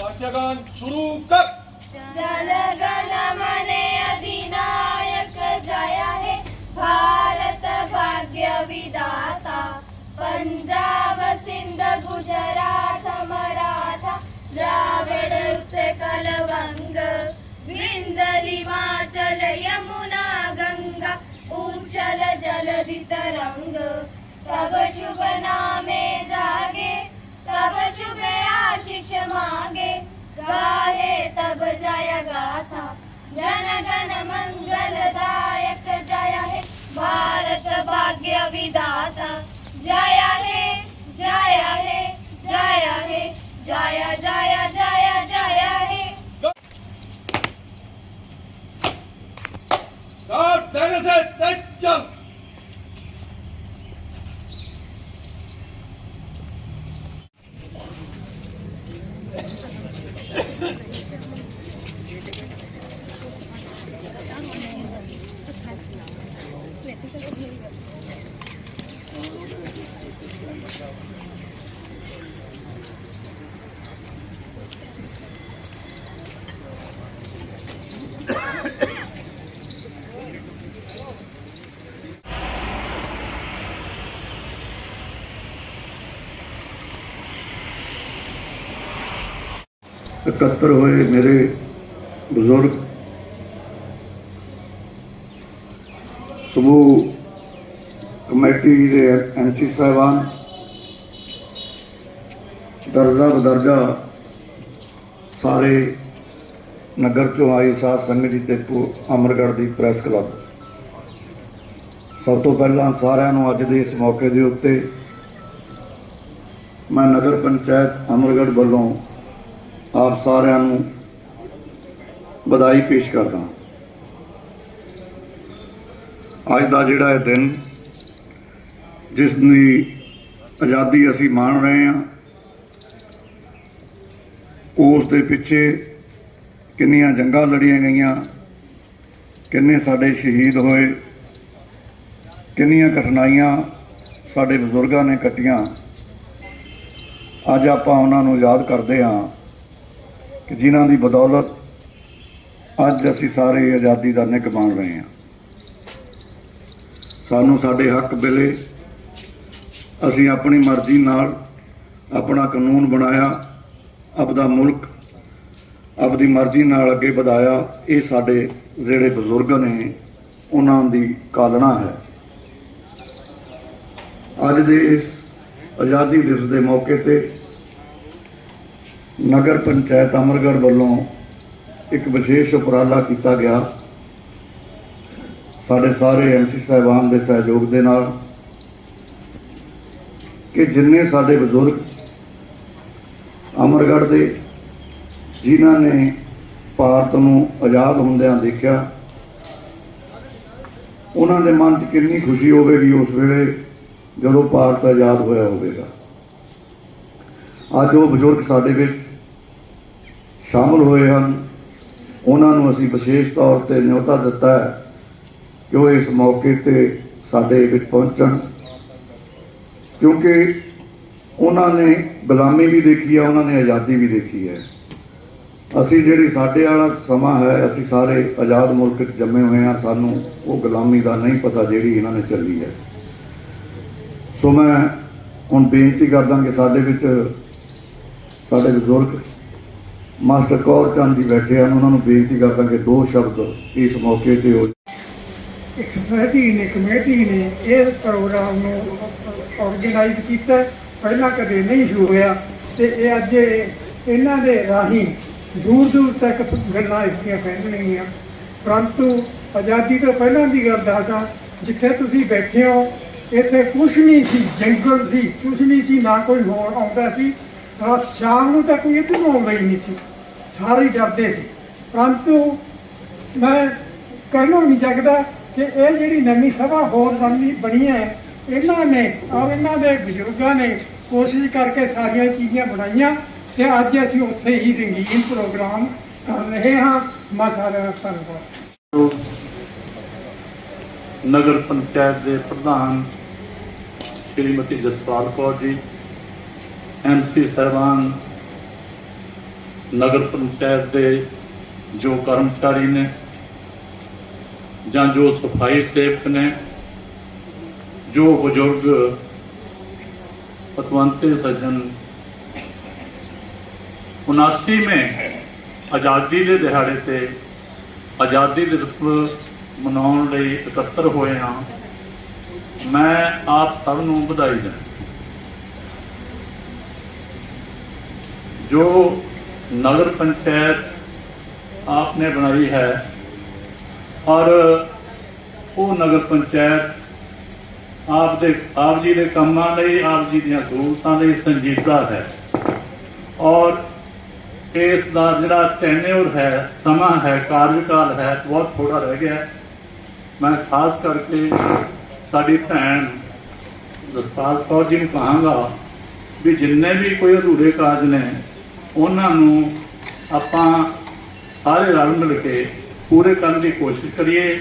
वाचगान सुरू कर जनगण मने अधिनायक जय हे भारत भाग्य विदाता पंजाब सिंध गुजरात मराठा द्राविड उत्कल वंग विंद हिमाचल यमुना गंगा उच्छल जलधि तरंग तब शुभ नामे जागे तब शुभ आशीष मांगे गाहे तब जय गाथा जन गण मंगलदायक जय हे भारत भाग्य विदाता जय हे जय हे जय हे जय जय जय जय हे स्टार्ट देने से तेज ਇਕੱਤਰ ਹੋਏ ਮੇਰੇ ਬਜ਼ੁਰਗ। ਸਮੂਹ ਕਮੇਟੀ ਦੇ ਐਮਸੀ ਸਾਹਿਬਾਨ। ਦਰਜਾ ਬਦਰਜਾ ਸਾਰੇ ਨਗਰ ਚੋਂ ਆਈ ਸਾਧ ਸੰਗਤ ਜੀ ਤੇ ਕੋ ਅਮਰਗੜ੍ਹ ਦੀ ਪ੍ਰੈਸ ਕਲੱਬ। ਸਭ ਤੋਂ ਪਹਿਲਾਂ ਸਾਰਿਆਂ ਨੂੰ ਅੱਜ ਦੇ ਇਸ ਮੌਕੇ ਦੇ ਉੱਤੇ ਮੈਂ ਨਗਰ ਪੰਚਾਇਤ ਅਮਰਗੜ੍ਹ ਵੱਲੋਂ ਆਪ ਸਾਰਿਆਂ ਨੂੰ ਵਧਾਈ ਪੇਸ਼ ਕਰਦਾ ਅੱਜ ਦਾ ਜਿਹੜਾ ਇਹ ਦਿਨ, ਜਿਸ ਦੀ ਆਜ਼ਾਦੀ ਅਸੀਂ ਮਾਣ ਰਹੇ ਹਾਂ, ਉਸ ਦੇ ਪਿੱਛੇ ਕਿੰਨੀਆਂ ਜੰਗਾਂ ਲੜੀਆਂ ਗਈਆਂ, ਕਿੰਨੇ ਸਾਡੇ ਸ਼ਹੀਦ ਹੋਏ, ਕਿੰਨੀਆਂ ਕਠਿਨਾਈਆਂ ਸਾਡੇ ਬਜ਼ੁਰਗਾਂ ਨੇ ਕੱਟੀਆਂ, ਅੱਜ ਆਪਾਂ ਉਹਨਾਂ ਨੂੰ ਯਾਦ ਕਰਦੇ ਹਾਂ। ਕਿ ਜਿਨ੍ਹਾਂ ਦੀ ਬਦੌਲਤ ਅੱਜ ਅਸੀਂ ਸਾਰੇ ਆਜ਼ਾਦੀ ਦਾ ਨਿੱਘ ਮਾਣ ਰਹੇ ਹਾਂ। ਸਾਨੂੰ ਸਾਡੇ ਹੱਕ ਮਿਲੇ ਅਸੀਂ ਆਪਣੀ ਮਰਜ਼ੀ ਨਾਲ ਆਪਣਾ ਕਾਨੂੰਨ ਬਣਾਇਆ, ਆਪਦਾ ਮੁਲਕ, ਆਪਦੀ ਮਰਜ਼ੀ ਨਾਲ ਅੱਗੇ ਵਧਾਇਆ, ਇਹ ਸਾਡੇ ਜਿਹੜੇ ਬਜ਼ੁਰਗ ਨੇ, ਉਹਨਾਂ ਦੀ ਕਾਲਣਾ ਹੈ। ਅੱਜ ਦੇ ਇਸ ਆਜ਼ਾਦੀ ਦਿਵਸ ਦੇ ਮੌਕੇ ਤੇ ਨਗਰ ਪੰਚਾਇਤ ਅਮਰਗੜ੍ਹ ਵੱਲੋਂ ਇੱਕ ਵਿਸ਼ੇਸ਼ ਉਪਰਾਲਾ ਕੀਤਾ ਗਿਆ। ਸਾਡੇ ਸਾਰੇ ਐਮਸੀ ਸਾਹਿਬਾਨ ਦੇ ਸਹਿਯੋਗ ਦੇ ਨਾਲ ਕਿ ਜਿੰਨੇ ਸਾਡੇ ਬਜ਼ੁਰਗ ਅਮਰਗੜ੍ਹ ਦੇ, ਜਿਨ੍ਹਾਂ ਨੇ ਭਾਰਤ ਨੂੰ ਆਜ਼ਾਦ ਹੁੰਦਿਆਂ ਦੇਖਿਆ, ਉਹਨਾਂ ਦੇ ਮਨ 'ਚ ਕਿੰਨੀ ਖੁਸ਼ੀ ਹੋਵੇਗੀ ਉਸ ਵੇਲੇ ਜਦੋਂ ਭਾਰਤ ਆਜ਼ਾਦ ਹੋਇਆ ਹੋਵੇਗਾ। ਅੱਜ ਉਹ ਬਜ਼ੁਰਗ ਸਾਡੇ ਵਿੱਚ ਸ਼ਾਮਲ ਹੋਏ ਹਨ। ਉਹਨਾਂ ਨੂੰ ਅਸੀਂ ਵਿਸ਼ੇਸ਼ ਤੌਰ ਤੇ ਨਿਯੋਤਾ ਦਿੱਤਾ ਹੈ ਕਿ ਉਹ ਇਸ ਮੌਕੇ ਤੇ ਸਾਡੇ ਵਿੱਚ ਪਹੁੰਚਣ। ਕਿਉਂਕਿ ਉਹਨਾਂ ਨੇ ਗੁਲਾਮੀ ਵੀ ਦੇਖੀ ਹੈ, ਉਹਨਾਂ ਨੇ ਆਜ਼ਾਦੀ ਵੀ ਦੇਖੀ ਹੈ। ਅਸੀਂ ਜਿਹੜੀ ਸਾਡੇ ਵਾਲਾ ਸਮਾਂ ਹੈ, ਅਸੀਂ ਸਾਰੇ ਆਜ਼ਾਦ ਮੁਲਕ 'ਚ ਜੰਮੇ ਹੋਏ ਹਾਂ, ਸਾਨੂੰ ਉਹ ਗੁਲਾਮੀ ਦਾ ਨਹੀਂ ਪਤਾ ਜਿਹੜੀ ਇਹਨਾਂ ਨੇ ਚੱਲੀ ਹੈ। ਸੋ ਮੈਂ ਹੁਣ ਬੇਨਤੀ ਕਰਦਾ ਕਿ ਸਾਡੇ ਵਿੱਚ, ਸਾਡੇ ਬਜ਼ੁਰਗ ਮਾਸਟਰ ਕੌਰ ਚੰਦ ਜੀ ਬੈਠੇ ਹਨ, ਉਹਨਾਂ ਨੂੰ ਬੇਨਤੀ ਕਰਦਾ ਕਿ ਦੋ ਸ਼ਬਦ ਇਸ ਮੌਕੇ ਤੇ ਹੋ ਇੱਕ ਸੁਸਾਇਟੀ ਨੇ, ਕਮੇਟੀ ਨੇ ਇਹ ਪ੍ਰੋਗਰਾਮ ਨੂੰ ਆਰਗੇਨਾਈਜ਼ ਕੀਤਾ। ਪਹਿਲਾਂ ਕਦੇ ਨਹੀਂ ਸ਼ੁਰੂ ਹੋਇਆ ਤੇ ਇਹ ਅੱਜ ਇਹਨਾਂ ਦੇ ਰਾਹੀਂ ਦੂਰ ਦੂਰ ਤੱਕ ਗੱਲਾਂ ਇਸ ਦੀਆਂ ਫੈਲਣਗੀਆਂ। ਪਰੰਤੂ ਆਜ਼ਾਦੀ ਤੋਂ ਪਹਿਲਾਂ ਦੀ ਗੱਲ ਦੱਸਦਾ, ਜਿੱਥੇ ਤੁਸੀਂ ਬੈਠੇ ਹੋ, ਇੱਥੇ ਕੁਝ ਨਹੀਂ ਸੀ, ਜੰਗਲ ਸੀ ਕੁਝ ਨਹੀਂ ਸੀ, ਨਾ ਕੋਈ ਹੋਰ ਆਉਂਦਾ ਸੀ। ਰਾਤ ਸ਼ਾਮ ਨੂੰ ਤਾਂ ਕੋਈ ਇੱਧਰ ਨੂੰ ਆਉਂਦਾ ਹੀ ਨਹੀਂ ਸੀ। ਸਾਰੇ ਡਰਦੇ ਸੀ। ਪਰੰਤੂ ਮੈਂ ਕਹਿਣਾ ਨਹੀਂ ਸਕਦਾ ਕਿ ਇਹ ਜਿਹੜੀ ਨਵੀਂ ਸਭਾ ਹੋਰ ਬਣਨੀ ਬਣੀ ਹੈ, ਇਹਨਾਂ ਨੇ ਔਰ ਇਹਨਾਂ ਦੇ ਬਜ਼ੁਰਗਾਂ ਨੇ ਕੋਸ਼ਿਸ਼ ਕਰਕੇ ਸਾਰੀਆਂ ਚੀਜ਼ਾਂ ਬਣਾਈਆਂ ਤੇ ਅੱਜ ਅਸੀਂ ਉੱਥੇ ਹੀ ਰੰਗੀਨ ਪ੍ਰੋਗਰਾਮ ਕਰ ਰਹੇ ਹਾਂ। ਮੈਂ ਸਾਰਿਆਂ ਦਾ ਧੰਨਵਾਦ। ਨਗਰ ਪੰਚਾਇਤ ਦੇ ਪ੍ਰਧਾਨ ਸ਼੍ਰੀਮਤੀ ਜਸਪਾਲ ਕੌਰ ਜੀ ਐਮਸੀ ਸਾਹਿਬਾਨ ਨਗਰ ਪੰਚਾਇਤ ਦੇ ਜੋ ਕਰਮਚਾਰੀ ਨੇ ਜਾਂ ਜੋ ਸਫ਼ਾਈ ਸੇਵਕ ਨੇ, ਜੋ ਬਜ਼ੁਰਗ ਪਤਵੰਤੇ ਸੱਜਣ 79ਵੇਂ ਆਜ਼ਾਦੀ ਦੇ ਦਿਹਾੜੇ ਤੇ ਆਜ਼ਾਦੀ ਦਿਵਸ ਮਨਾਉਣ ਲਈ ਇਕੱਤਰ ਹੋਏ ਹਾਂ। ਮੈਂ ਆਪ ਸਭ ਨੂੰ ਵਧਾਈ ਦਿੰਦਾ। ਜੋ ਨਗਰ ਪੰਚਾਇਤ ਆਪਨੇ ਬਣਾਈ ਹੈ ਔਰ ਉਹ ਨਗਰ ਪੰਚਾਇਤ ਆਪ ਦੇ ਆਪ ਜੀ ਦੇ ਕੰਮਾਂ ਲਈ ਆਪ ਜੀ ਦੀਆਂ ਜ਼ਰੂਰਤਾਂ ਲਈ ਸੰਜੀਦਾ ਹੈ। ਔਰ ਇਸ ਦਾ ਜਿਹੜਾ ਟੈਨਿਓਰ ਹੈ, ਸਮਾਂ ਹੈ, ਕਾਰਜਕਾਲ ਹੈ, ਬਹੁਤ ਥੋੜਾ ਰਹਿ ਗਿਆ ਮੈਂ ਖਾਸ ਕਰਕੇ ਸਾਡੀ ਭੈਣ ਜਸਪਾਲ ਕੌਰ ਜੀ ਨੂੰ ਕਹਾਂਗਾ ਵੀ ਜਿੰਨੇ ਵੀ ਕੋਈ ਅਧੂਰੇ ਕਾਰਜ ਨੇ ਉਹਨਾਂ ਨੂੰ ਆਪਾਂ ਸਾਰੇ ਰਲ ਮਿਲ ਕੇ ਪੂਰੇ ਕਰਨ ਦੀ ਕੋਸ਼ਿਸ਼ ਕਰੀਏ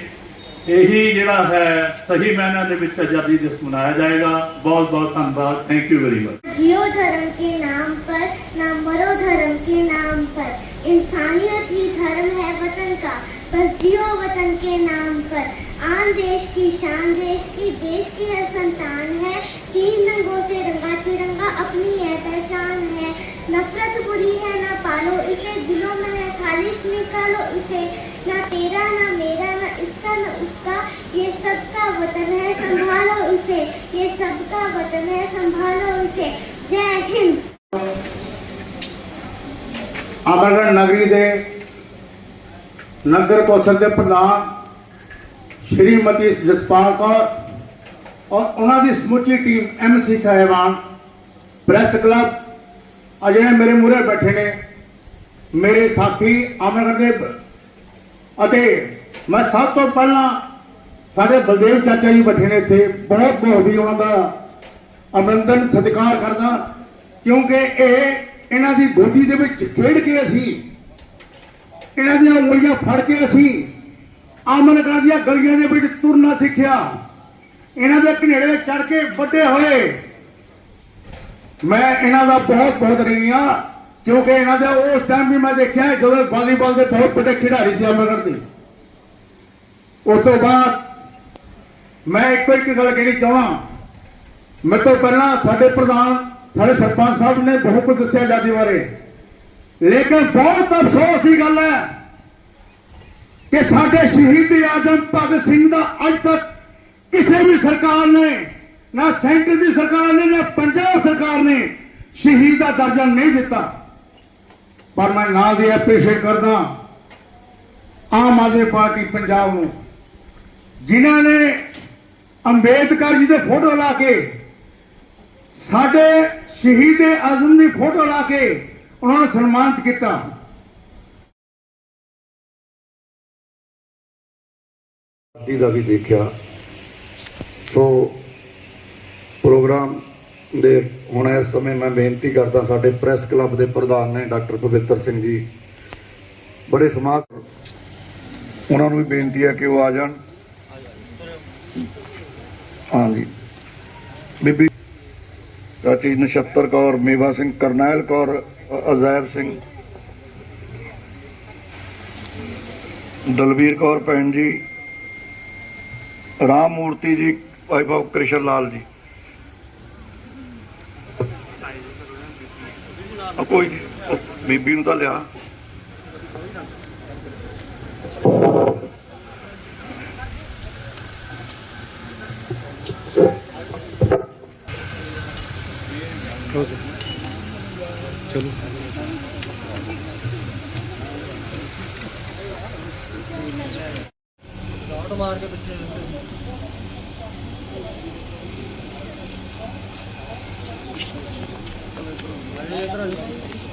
ਇਹੀ ਜਿਹੜਾ ਹੈ ਸਹੀ ਮਾਇਨਿਆਂ ਦੇ ਵਿੱਚ ਆਜ਼ਾਦੀ ਦਿਵਸ ਮਨਾਇਆ ਜਾਏਗਾ ਬਹੁਤ ਬਹੁਤ ਧੰਨਵਾਦ ਥੈਂਕ ਯੂ ਵੈਰੀ ਮਚ जियो धर्म के नाम पर ना मरो धर्म के नाम पर इंसानियत ही धर्म है वतन का बस जियो वतन के नाम पर आन देश की शान देश की देश की है संतान है तीन रंगों से रंगा तिरंगा अपनी है पहचान है नफरत बुरी है, ना पालो इसे दिलों में है खालिश निकालो इसे। ना तेरा, ना मेरा, ना इसका, ना उसका। ये सबका वतन है, संभालो इसे। ये सबका वतन है, संभालो इसे। जय हिंद। हाँ, अमरगढ़ नगरी दे, नगर कौशल के प्रधान, श्रीमती जसपाल कौर और उन्होंने समूची टीम एमसी साहेबान, प्रेस क्लब ਆ ਜਿਹੜੇ ਮੇਰੇ ਮੂਹਰੇ ਬੈਠੇ ਨੇ, ਮੇਰੇ ਸਾਥੀ ਅਮਰਗੜ੍ਹ ਦੇ ਅਤੇ ਮੈਂ ਸਭ ਤੋਂ ਪਹਿਲਾਂ ਸਾਡੇ ਬਲਦੇਵ ਚਾਚਾ ਜੀ ਬੈਠੇ ਨੇ ਇੱਥੇ, ਬਹੁਤ ਬਹੁਤ ਹੀ ਉਹਨਾਂ ਦਾ ਅਮਨਦਨ ਸਤਿਕਾਰ ਕਰਦਾ, ਕਿਉਂਕਿ ਇਹ ਇਹਨਾਂ ਦੀ ਗੋਦੀ ਦੇ ਵਿੱਚ ਖੇਡ ਕੇ ਅਸੀਂ, ਇਹਨਾਂ ਦੀਆਂ ਉਂਗਲੀਆਂ ਫੜ ਕੇ ਅਸੀਂ ਆਮਨਗਰਾਂ ਦੀਆਂ ਗਲੀਆਂ ਦੇ ਵਿੱਚ ਤੁਰਨਾ ਸਿੱਖਿਆ। ਇਹਨਾਂ ਦੇ ਘਨੇੜੇ ਚੜ ਕੇ ਵੱਡੇ ਹੋਏ। ਮੈਂ ਇਹਨਾਂ ਦਾ ਬਹੁਤ ਬਹੁਤ ਰਹੀ ਹਾਂ ਕਿਉਂਕਿ ਇਹਨਾਂ ਦਾ ਉਸ ਟਾਈਮ ਵੀ ਮੈਂ ਦੇਖਿਆ ਜਦੋਂ ਵਾਲੀਬਾਲ ਦੇ ਬਹੁਤ ਵੱਡੇ ਖਿਡਾਰੀ ਸੀ ਅਮਰਗੜ੍ਹ ਦੇ। ਉਸ ਤੋਂ ਬਾਅਦ ਮੈਂ ਇੱਕੋ ਇੱਕ ਗੱਲ ਕਹਿਣੀ ਚਾਹਾਂ। ਮੇਰੇ ਤੋਂ ਪਹਿਲਾਂ ਸਾਡੇ ਪ੍ਰਧਾਨ, ਸਾਡੇ ਸਰਪੰਚ ਸਾਹਿਬ ਨੇ ਬਹੁਤ ਕੁਝ ਦੱਸਿਆ ਆਜ਼ਾਦੀ ਬਾਰੇ। ਲੇਕਿਨ ਬਹੁਤ ਅਫਸੋਸ ਦੀ ਗੱਲ ਹੈ ਕਿ ਸਾਡੇ ਸ਼ਹੀਦ ਆਜ਼ਮ ਭਗਤ ਸਿੰਘ ਦਾ ਅੱਜ ਤੱਕ ਕਿਸੇ ਵੀ ਸਰਕਾਰ ਨੇ ਨਾ ਸੈਂਟਰ ਦੀ ਸਰਕਾਰ ਨੇ, ਨਾ ਪੰਜਾਬ ਸਰਕਾਰ ਨੇ ਸ਼ਹੀਦ ਦਾ ਦਰਜਾ ਨਹੀਂ ਦਿੱਤਾ। ਪਰ ਮੈਂ ਨਾਲ ਦੀ ਐਪਰੀਸ਼ੀਏਟ ਕਰਦਾ ਆਮ ਆਦਮੀ ਪਾਰਟੀ ਪੰਜਾਬ ਨੂੰ, ਜਿਨ੍ਹਾਂ ਨੇ ਅੰਬੇਦਕਰ ਜੀ ਦੇ ਫੋਟੋ ਲਾ ਕੇ, ਸਾਡੇ ਸ਼ਹੀਦ ਆਜ਼ਮ ਦੀ ਫੋਟੋ ਲਾ ਕੇ ਉਹਨਾਂ ਨੂੰ ਸਨਮਾਨਿਤ ਕੀਤਾ। ਦਾ ਵੀ ਦੇਖਿਆ। ਸੋ ਪ੍ਰੋਗਰਾਮ ਦੇ ਹੁਣ ਇਸ ਸਮੇਂ ਮੈਂ ਬੇਨਤੀ ਕਰਦਾ ਸਾਡੇ ਪ੍ਰੈਸ ਕਲੱਬ ਦੇ ਪ੍ਰਧਾਨ ਨੇ ਡਾਕਟਰ ਪਵਿੱਤਰ ਸਿੰਘ ਜੀ। ਬੜੇ ਸਮਾਜ ਉਹਨਾਂ ਨੂੰ ਵੀ ਬੇਨਤੀ ਹੈ ਕਿ ਉਹ ਆ ਜਾਣ। ਹਾਂਜੀ। ਬੀਬੀ ਚਾਚੀ ਨਛੱਤਰ ਕੌਰ, ਮੇਵਾ ਸਿੰਘ, ਕਰਨੈਲ ਕੌਰ ਅਜਾਇਬ ਸਿੰਘ। ਦਲਵੀਰ ਕੌਰ ਭੈਣ ਜੀ। ਰਾਮ ਮੂਰਤੀ ਜੀ wife of Krishna Lal ji. Ako, may binod ali. Close tchau.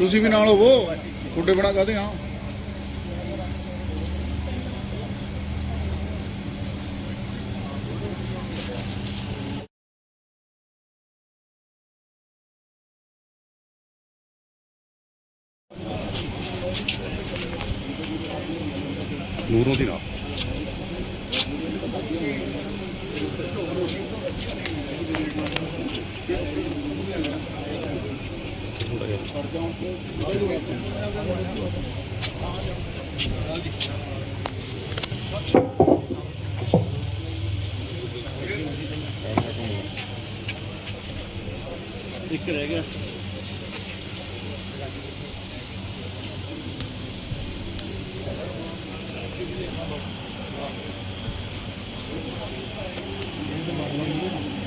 ਤੁਸੀਂ ਵੀ ਨਾਲ ਹੋਵੋ। ਕੁੱਡੇ ਬਣਾ ਕਾਦੇ ਆ ਨੂਰੋਂ ਦੀ ਨਾਲ ਇੱਕ ਰਹਿ ਗਿਆ। ਇਹ ਤਾਂ ਮਾਰਨਾ ਨਹੀਂ